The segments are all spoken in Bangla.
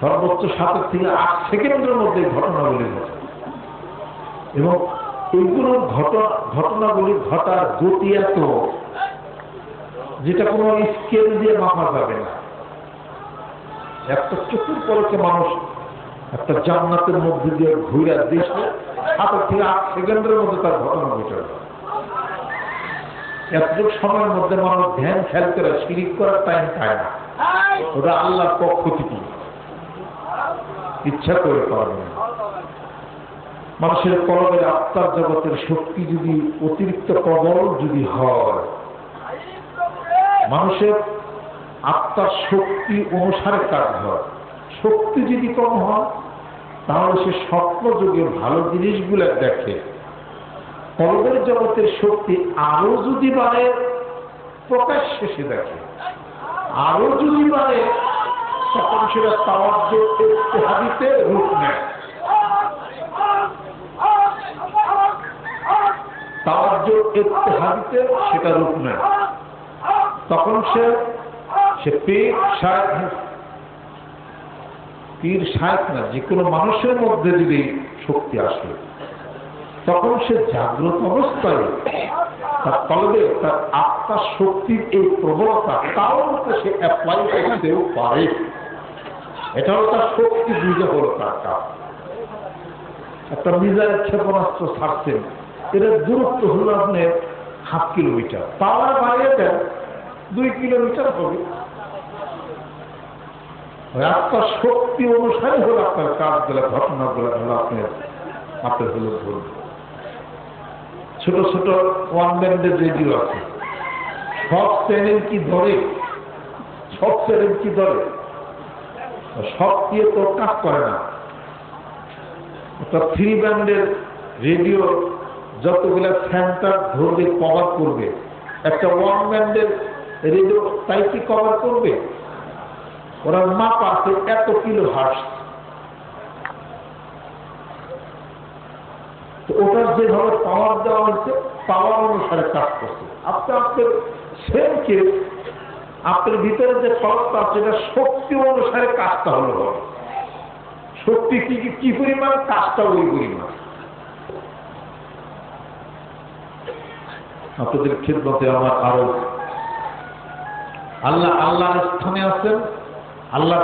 সর্বোচ্চ সাতের থেকে আট সেকেন্ডের মধ্যে ঘটনাগুলি ঘটে এবং এইগুলো ঘটনাগুলি ঘটার গতি এত যেটা কোনো স্কেল দিয়ে মাপা যাবে না। একটা চতুর পলকে মানুষ একটা জান্নাতের মধ্যে দিয়ে ঘুরে দেশে সাতের থেকে আট সেকেন্ডের মধ্যে তার ঘটনা ঘটে এতটুকু সময়ের মধ্যে মানুষ ধ্যান করে, শিরিক করার টাইম পায় না। ওটা আল্লাহর পক্ষ থেকে। ইচ্ছা করে পারবে না। মানুষের কলমের আত্মার জগতের শক্তি যদি অতিরিক্ত প্রবল যদি হয়, মানুষের আত্মার শক্তি অনুসারে কাজ হয়। শক্তি যদি কম হয়, তাহলে সে স্বপ্ন যুগে ভালো জিনিসগুলো দেখে। কলমের জগতের শক্তি আরও যদি বাড়ে প্রকাশ শেষে দেখে। আরও যদি বাড়ে তখন সেটা তাওয়াজ্য রূপ নেয়। তাওয়াজ্য হাদিতে সেটা রূপ নেয়। তখন সে সে পীর সাহেব পীর শায়ক না, যে কোনো মানুষের মধ্যে যদি শক্তি আসে, তখন সে জাগ্রত অবস্থায় তার কলবে, তার আত্মার শক্তির এই প্রবণতা তাও সে অ্যাপ্লাই করতেও পারে। এটা হলো তার শক্তি বুঝে হলো তার কাজ একটা মিজাইল ক্ষেপণাস্ত্র ছাড়ছেন। এটার দূরত্ব হলো আপনার হাফ কিলোমিটার। পাওয়ার বাড়িয়ে দেন, দুই কিলোমিটার হবে। আপনার শক্তি অনুসারে হলো আপনার কাজগুলো ঘটনাগুলো হলো আপনার আপনার হলো ধরবে ছোট ছোট ওয়ান ব্যান্ডের রেডিও আছে। সব চ্যানেল কি ধরে? সব চ্যানেল কি ধরে? সব দিয়ে তো কাজ করে না। একটা থ্রি ব্যান্ডের রেডিও যতগুলো সেন্টার ধরবে কভার করবে। একটা ওয়ান ব্যান্ডের রেডিও তাই কি কভার করবে? ওরা মাপ আছে এত কিলো হার্স ওটার যেভাবে পাওয়ার দেওয়া হয়েছে পাওয়ার অনুসারে কাজ করছে। আপনি আপনার কেস আপনার ভিতরে যে আছে, এটা শক্তি অনুসারে কাজটা হলো শক্তি কি কি পরিমাণ? কাজটা ওই পরিমাণ। আপনাদের ক্ষেত্রে আমার আরও আল্লাহ আল্লাহ স্থানে আছেন আল্লাহ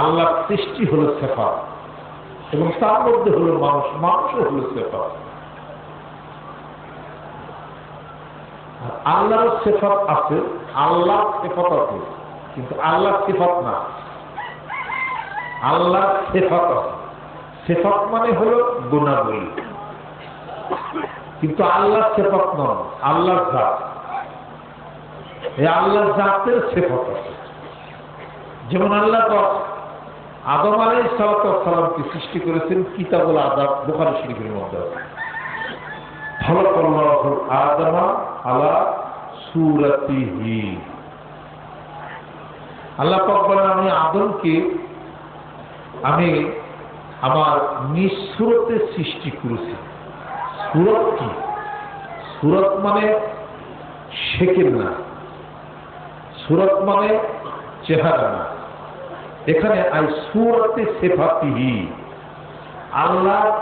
আল্লাহ সৃষ্টি হলো সেফা এবং তার মধ্যে হলো মানুষ, মানুষও হলো সেফা আল্লাহর সেফাত আছে আল্লাহ সেফাত আছে, কিন্তু আল্লাহ সেফাত না। আল্লাহ সেফাত আছে। সেফাত মানে হলো গুণাবলী। কিন্তু আল্লাহ সেফাত নন আল্লাহ জাত। এই আল্লাহ জাতের সেফাত আছে। যেমন আল্লাহ আদম আলাই সালাতামকে সৃষ্টি করেছেন কিতাবুল আদাব বোখারি শরীফের মধ্যে আদমা আলা সুরাতিহি। আল্লাহ বলেন, আমি আদমকে, আমি আমার নিঃসুরতে সৃষ্টি করেছি। সুরত কি? সুরত মানে শেখের না। সুরত মানে চেহারা না। এখানে আই সুরতে সেফাতিহি। আল্লাহ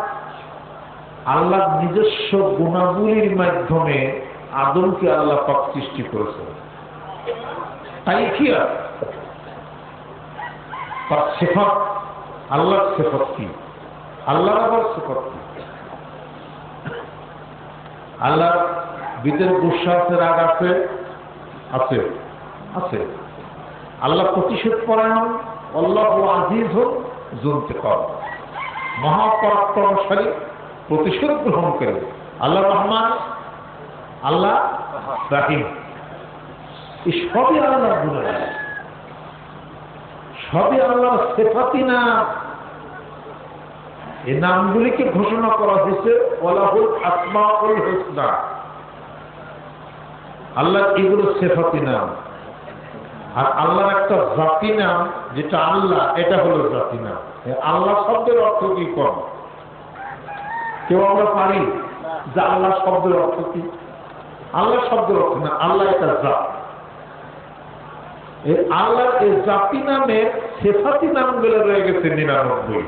আল্লাহ নিজস্ব গুণাবলীর মাধ্যমে আদমকে আল্লাহ পাক সৃষ্টি করেছেন। তাই কি তার সেফত, আল্লাহর সেফত কি? আল্লাহর আবার সেফত কি? আল্লাহ বিদের আছে রাগ আছে? আছে। আছে। আল্লাহ প্রতিশোধ পরায়ণ আল্লাহ আজিজ হোক জনতে কর মহাপরাক্রমশালী প্রতিশোধ গ্রহণ করে আল্লাহ রহমান আল্লাহ রাহিম। এই সবই আল্লাহ গুণে সবই আল্লাহ সেফাতি না। এই নামগুলিকে ঘোষণা করা হয়েছে ওলাহুল আসমা উল হোসনা। আল্লাহ এগুলো সেফাতি নাম আর আল্লাহর একটা জাতি নাম যেটা আল্লাহ, এটা হলো জাতি নাম আল্লাহ শব্দের অর্থ কি কম? কেউ আমরা পারি যে আল্লাহ শব্দের অর্থ কি? আল্লাহ শব্দের অর্থ না আল্লাহ এটা জাত। এই আল্লাহর জাতি নামে সেফাতি নামগুলো রয়ে গেছে নিরানব্বই।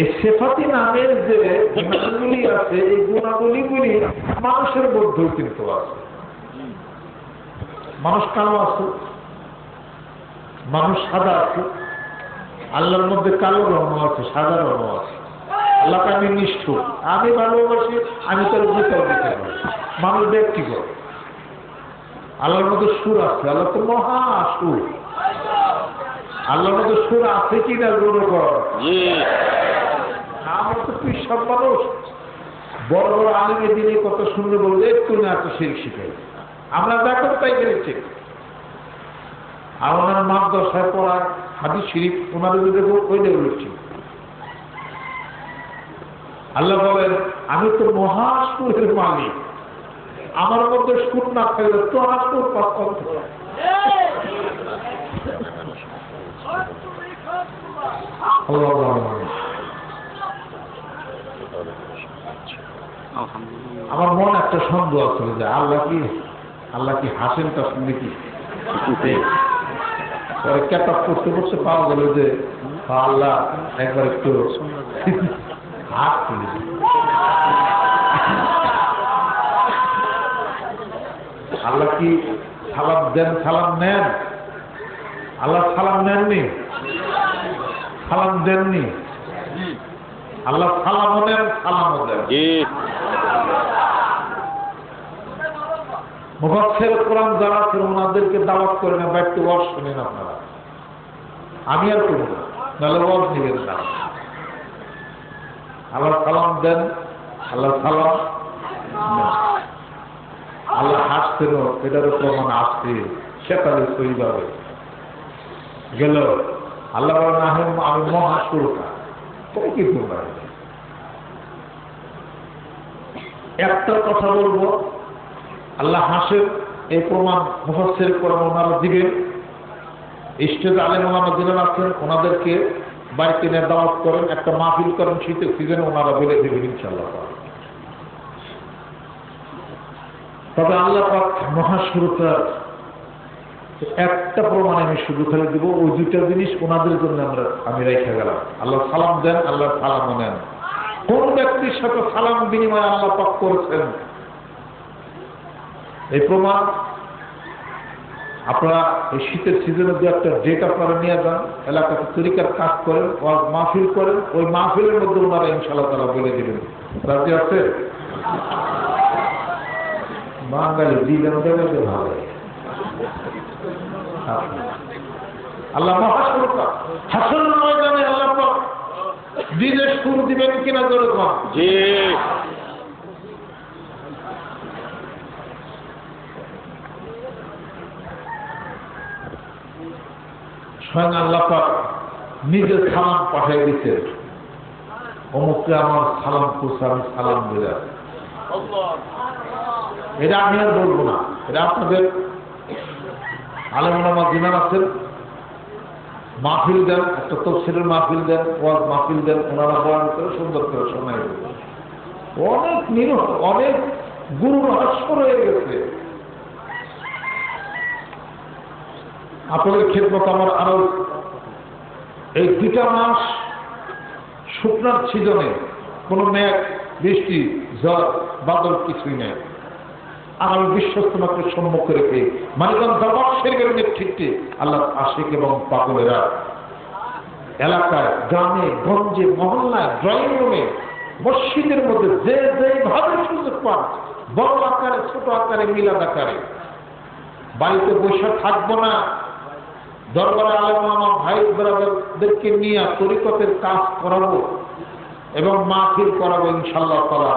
এই সেফাতি নামের যে গুণাগুলি আছে, এই গুণাগুলিগুলি মানুষের মধ্যেও কিন্তু আছে। মানুষ কালো আছে, মানুষ সাদা আছে, আল্লাহর মধ্যে কালো রঙ আছে, সাদা রঙ আছে। আল্লাহকে আমি নিষ্ঠুর। আমি ভালোবাসি আমি তার বিচার দিতে পারি। মানুষ ব্যক্তিগত। আল্লাহর মধ্যে সুর আছে আল্লাহ তো মহা সুর। আল্লাহর মধ্যে সুর আছে কি না জি। আমরা তো কৃষক মানুষ। বড় বড় আলিমের দিনে কত সুন্দর বলবে একটু না এত শির শিখে। আমরা দেখো তাই করেছি। আর ওনার মাদ্রাসায় পড়া হাদিস শরীফ ওনাদের যদি ওই বলেছি। আল্লাহ বলেন, আমি তো মহাসুরের মালিক। আমার মধ্যে সুর না থাকলে তো আসুর আমার মন একটা সন্দেহ আছে যে আল্লাহ কি আল্লাহ কি হাসেন তা শুনে কি পরে ক্যাটাপ করতে করতে পাওয়া গেল যে, আল্লাহ একবার একটু হাত তুলে। আল্লাহ কি সালাম দেন সালাম নেন? আল্লাহ সালাম নেননি? সালাম দেননি? আল্লাহ সালামও নেন সালামও দেন। জি। কোরআন যারা আছেন ওনাদেরকে দাওয়াত করে না বা একটু ওয়াজ শুনেন আপনারা। আমি আর করব না নাহলে ওয়াজ নেবেন না। আল্লাহ সালাম দেন, আল্লাহ সালাম। আল্লাহ হাসতেন এটারও প্রমাণ আসছে সেটারে সইভাবে গেল, আল্লাহ বলেন "আমি- আমি মহাসুরকা তুমি কি করবে একটা কথা বলব, আল্লাহ হাসের এই প্রমাণ মুফাসের কোরআন ওনারা দিবেন। স্টেজ আলেম ওনারা দিলেন আছেন, ওনাদেরকে বাড়িতে নিয়ে দাওয়াত করেন, একটা মাহফিল করেন শীতের সিজনে ওনারা বলে দেবেন ইনশাল্লাহ তবে আল্লাহ পাক মহাসুরতার একটা প্রমাণ আমি শুধু খালি দিব, ওই দুইটা জিনিস ওনাদের জন্য আমরা, আমি রেখে গেলাম। আল্লাহ সালাম দেন, আল্লাহ সালাম নেন। কোন ব্যক্তির সাথে সালাম বিনিময় আল্লাহ পাক করেছেন? এই প্রমাণ আপনারা এই শীতের সিজনে দু একটা ডেট আপনারা নিয়ে যান, এলাকাতে তরিকার কাজ করেন মাহফিল করেন, ওই মাহফিলের মধ্যে ওনারা ইনশাল্লাহ তারা বলে দেবেন। রাজি আছে? বাঙালি দিলেন দেবে ভালো। আল্লাহ হাসন ময়দানে আল্লাহ পাক দিলে সুর দিবেন কিনা করে স্বয়ং আল্লাহ পাক নিজের সালাম পাঠিয়ে দিতেন অমুককে আমার সালাম করছে, আমি সালাম দিলে এটা আমি আর বলব না, এটা আপনাদের আলমুলামা দিনার আছেন, মাহফিল দেন, একটা তফসিলের মাহফিল দেন, ওয়াজ মাহফিল দেন, ওনারা বয়ান করে সুন্দর করে দেবেন। অনেক নিরহ, অনেক গুরু রহস্য রয়ে গেছে। আপনাদের ক্ষেত্রত আমার আরও এই দুটা মাস শুকনার সিজনে কোনো মেঘ, বৃষ্টি, ঝড়, বাদল কিছুই নেই। আগামী বিশ্বস্ত মাত্র সম্মুখে রেখে মানিকগঞ্জ দরবার শেরগের নেতৃত্বে আল্লাহ আশিক এবং পাগলেরা এলাকায়, গ্রামে, গঞ্জে, মহল্লায় ড্রয়িং রুমে মসজিদের মধ্যে যে যেভাবে সুযোগ পান, বড় আকারে, ছোট আকারে, মিলাদ আকারে, বাড়িতে বসে থাকব না দরবারে আলম আমার ভাই ব্রাদারদেরকে নিয়ে তরিকতের কাজ করাবো এবং মাহফিল করাবো ইনশাল্লাহ তারা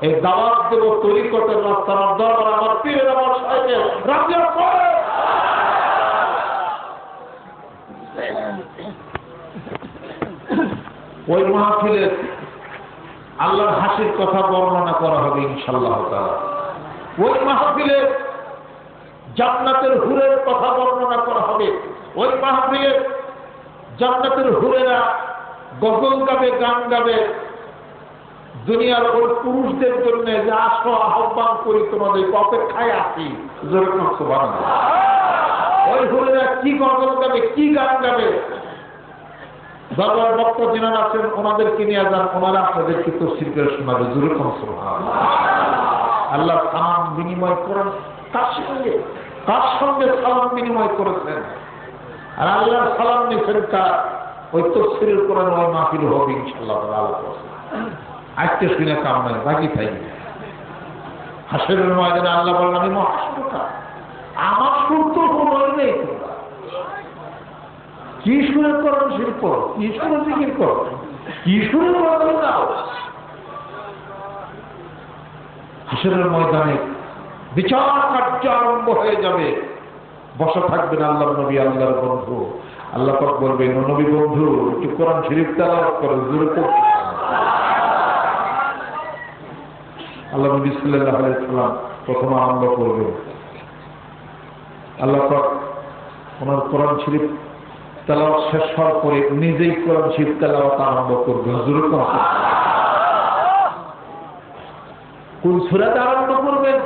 এই দাওয়াত দেবো তরিকতের রাস্তা দরবার আমার পীরের আমার সাহেবের রাজ্যের ওই মাহফিলে আল্লাহর হাসির কথা বর্ণনা করা হবে ইনশাল্লাহ তাআলা। ওই মাহফিলে জান্নাতের হুরের কথা বর্ণনা করা হবে। ওই মাহফিলে জান্নাতের হুরেরা গজল গাবে, গান গাবে। দুনিয়ার ওই পুরুষদের জন্য যে আসো, আহ্বান করি তোমাদের, অপেক্ষায় আছি। ওই। ওই কি গজল গাবে, কি গান গাবে? দরবার বক্তা যিনারা আছেন, ওনাদেরকে নিয়ে যান, ওনারা আপনাদেরকে তফসিল করে শোনাবে। জোরে কোন আল্লাহ সালাম বিনিময় করেন। কার সঙ্গে, তার সঙ্গে সালাম বিনিময় করেছেন। আর আল্লাহর সালাম নিয়েছেন কার ওই তফসিলের কোরআন ওই মাহফিল হবে ইনশাল্লাহ আজকে শুনে কাম বাকি তাই হাসরের ময়দানে আল্লাহ বললেন, আমি মহাসুরকা আমার সুর তো কোনো নেই কি সুরে করো শিল্প কি সুরে জিকির করো? কি সুরে করো দাও হাসরের ময়দানে বিচার কার্য আরম্ভ হয়ে যাবে। বসা থাকবেন আল্লাহ নবী, আল্লাহর বন্ধু। আল্লাহ পাক বলবেন নবী বন্ধু, একটু কোরআন শরীফ তেলাওয়াত করো, জোরে আল্লাহ নবী সাল্লাল্লাহু আলাইহি সাল্লাম প্রথম আরম্ভ করবেন। আল্লাহ পাক ওনার কোরআন শরীফ তেলাওয়াত শেষ হওয়ার পরে নিজেই কোরআন শরীফ তেলাওয়াত আরম্ভ করবেন। জোরে কোন সুরাতে আরম্ভ করবেন?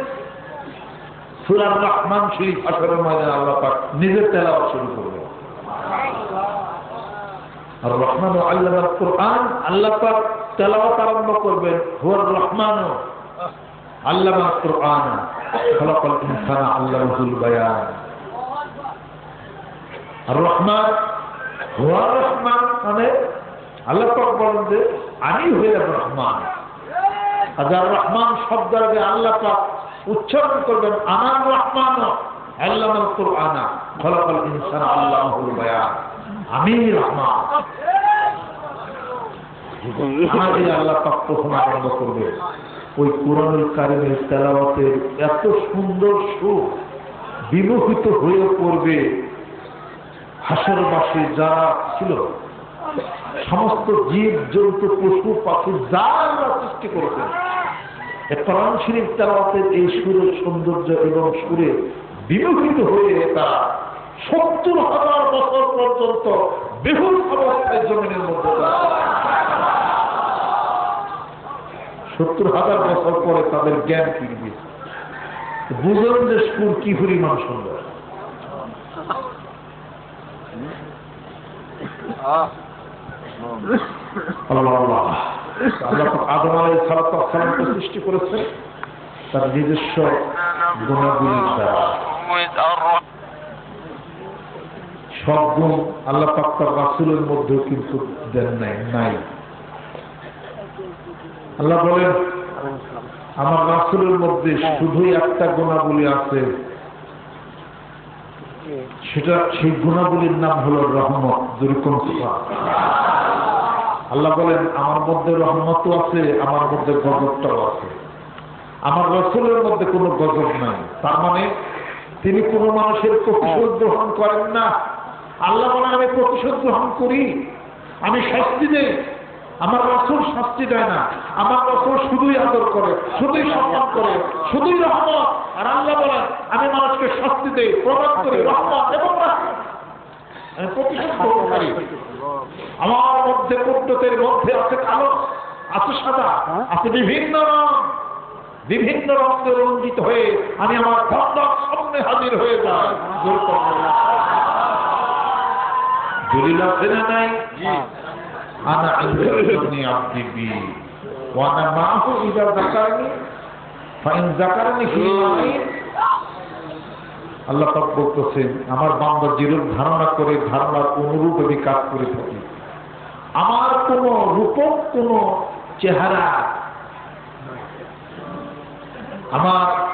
সুরার রহমান শরীফ আসরের ময়দানে আল্লাহ পাক নিজের তেলাওয়াত শুরু করবেন আর রহমান ও আল্লাহ কোরআন আল্লাহ পাক তেলাওয়াত আরম্ভ করবেন, হুয়ার রহমান আল্লাহ কোরআন আর রহমান, হুয়ার রহমান মানে আল্লাহ পাক বলেন যে, আমি রহমান। আর রহমান শব্দের আগে আল্লাহ পাক উচ্চারণ করবেন আমার রহমান আল্লাহ কোরআন, খলাকাল ইনসান আল্লাহুল বায়ান। আমি রহমান। আল্লাহ পাক প্রথম আরম্ভ করবে। ওই কোরআনুল কারিমের তেলাওয়াতের এত সুন্দর সুর বিমোহিত হয়ে পড়বে হাসরবাসী যারা ছিল, সমস্ত জীব জন্তু পশু, পাখি যা আল্লাহ সৃষ্টি করেছেন কোরআন শরীফ তেলাওয়াতের এই সুরের সৌন্দর্য এবং সুরে বিমোহিত হয়ে তারা সত্তর হাজার বছর পর্যন্ত বেহুল অবস্থায় জমিনের মধ্যে সত্তর হাজার বছর পরে তাদের জ্ঞান ফিরবে বুঝলেন যে সুর কি পরিমাণ সুন্দর? আল্লাহ। সৃষ্টি করেছেন তার নিজস্ব গুণাগুলির দ্বারা। সব গুণ আল্লাহ পাক তার রাসুলের মধ্যেও কিন্তু দেন নাই নাই। আল্লাহ বলেন, আমার রাসুলের মধ্যে শুধুই একটা গুণাবলী আছে। সেটা, সেই গুণাবলীর নাম হলো রহমত যেরকম আল্লাহ বলেন, আমার মধ্যে রহমতও আছে, আমার মধ্যে গজবটাও আছে। আমার রসুলের মধ্যে কোনো গজব নাই। তার মানে তিনি কোনো মানুষের প্রতিশোধ গ্রহণ করেন না। আল্লাহ বলেন, আমি প্রতিশোধ গ্রহণ করি, আমি শাস্তি দেই। আমার রসুল শাস্তি দেয় না। আমার রসুল শুধুই আদর করে, শুধুই সম্মান করে, শুধুই রহমত। আর আল্লাহ বলেন, আমি মানুষকে শাস্তি দেই, প্রদান করি, রহমত এবং প্রতিশোধ গ্রহণকারী আমার মধ্যে কুণ্ডতের মধ্যে আছে কালো আছে সাদা আছে বিভিন্ন রং। বিভিন্ন রঙে রঞ্জিত হয়ে আমি আমার ধর্মক সামনে হাজির হয়ে যাই। দলিল নাই? আনা ওয়ানা মাহু ফাইন ফি মাইন আল্লাহ পাক বলতেছেন, আমার বান্দা যেরূপ ধারণা করে, ধারণার অনুরূপ আমি কাজ করে থাকি। আমার কোন রূপক, কোন চেহারা, আমার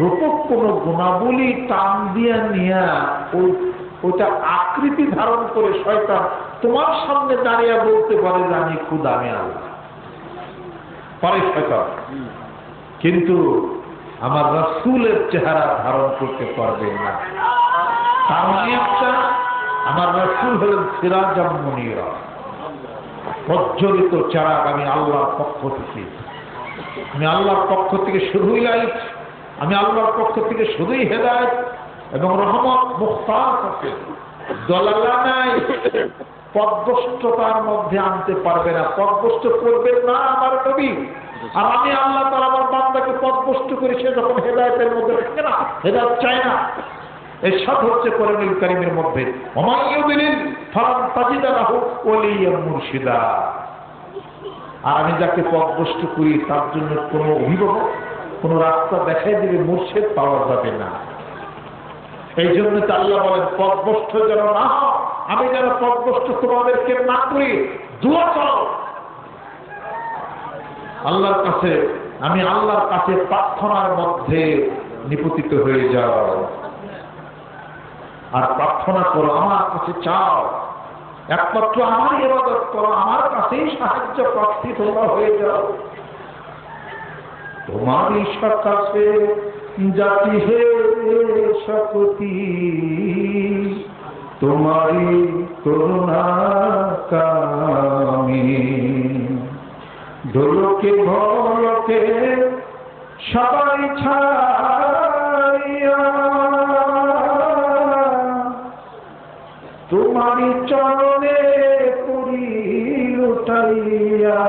রূপক কোন গুণাবলী টান দিয়া নিয়া ওই ওটা আকৃতি ধারণ করে শয়তান তোমার সামনে দাঁড়িয়ে বলতে পারে যে আমি খুদ, আমি আল্লাহ। পারে শয়তান। কিন্তু আমার রসুলের চেহারা ধারণ করতে পারবে না। আমার রসুল হলেন সিরাজাম মনিরা প্রজ্বলিত চারাক আমি আল্লাহর পক্ষ থেকে। আমি আল্লাহর পক্ষ থেকে শুধুই লাইট আমি আল্লাহর পক্ষ থেকে শুধুই হেদায়ত এবং রহমত মুখতার পদভষ্টতার মধ্যে আনতে পারবে না পদভষ্ট করবেন না আমার নবী। আর আমি আল্লাহ তার আমার বান্দাকে করি সে যখন হেদায়তের মধ্যে থাকে না, হেদায়ত চায় না হচ্ছে মধ্যে ফালাম তাজিদা লাহু ওয়ালিয়াম মুর্শিদা। আর আমি যাকে করি, তার জন্য কোনো অভিভাবক, কোনো রাস্তা দেখাই দিবে মুর্শিদ পাওয়া যাবে না। এই জন্য আল্লাহ বলেন যেন না আমি যেন পথভ্রষ্ট তোমাদেরকে না করি, দোয়া করো। আল্লাহর কাছে, আমি আল্লাহর কাছে প্রার্থনার মধ্যে নিপতিত হয়ে যাও। আর প্রার্থনা করো, আমার কাছে চাও। একমাত্র আমার ইবাদত করো, আমার কাছেই সাহায্য প্রার্থী তোমরা হয়ে যাও। তোমারই কাছে জাতি হে শক্তি, তোমারই করুণা কামি দোলকে ভলকে সবাই ছাড়িয়া তোমারই চরণে পুরি লুটাইয়া।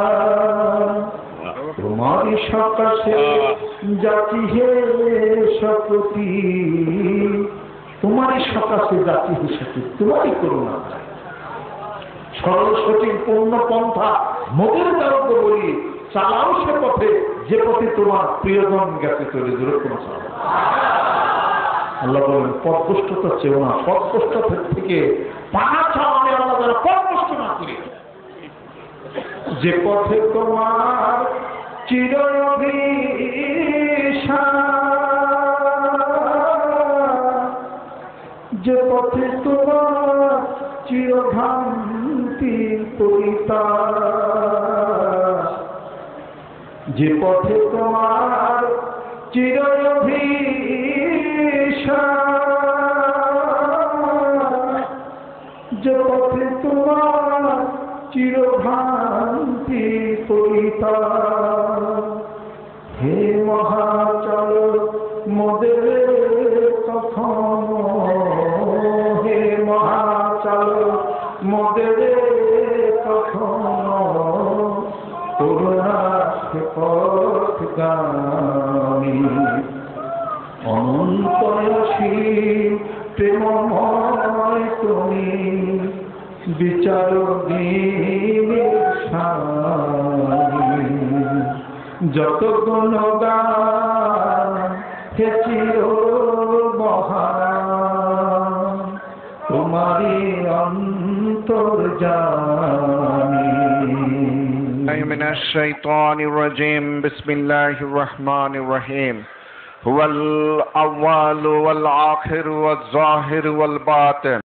তোমারই সকাশে জাতি হে সপতি তোমারই সকাশে জাতি হে শপতি তোমারই করুণা। সরল সঠিক পূর্ণ পন্থা মোদের দ্বারকে বলি, চালাও সে পথে, যে পথে তোমার প্রিয়জন গেছে চলে দূরে চালাও। আল্লাহ বলেন পদপুষ্টতা চেও না পদপুষ্টতা থেকে চাও আমি আল্লাহ দ্বারা পদপুষ্ট না করি। যে পথে তোমার চির যে পথে তোমার পরিতা যে পথে তোমার চিরভিষা যে পথে তোমার চিরভ্রান্তি অনন্তয়সী প্রেমময় তুমি বিচার যত গুণগান হে চির মহান তোমারই অন্তর জানি من الشيطان الرجيم بسم الله الرحمن الرحيم هو الأول والآخر والظاهر والباطن.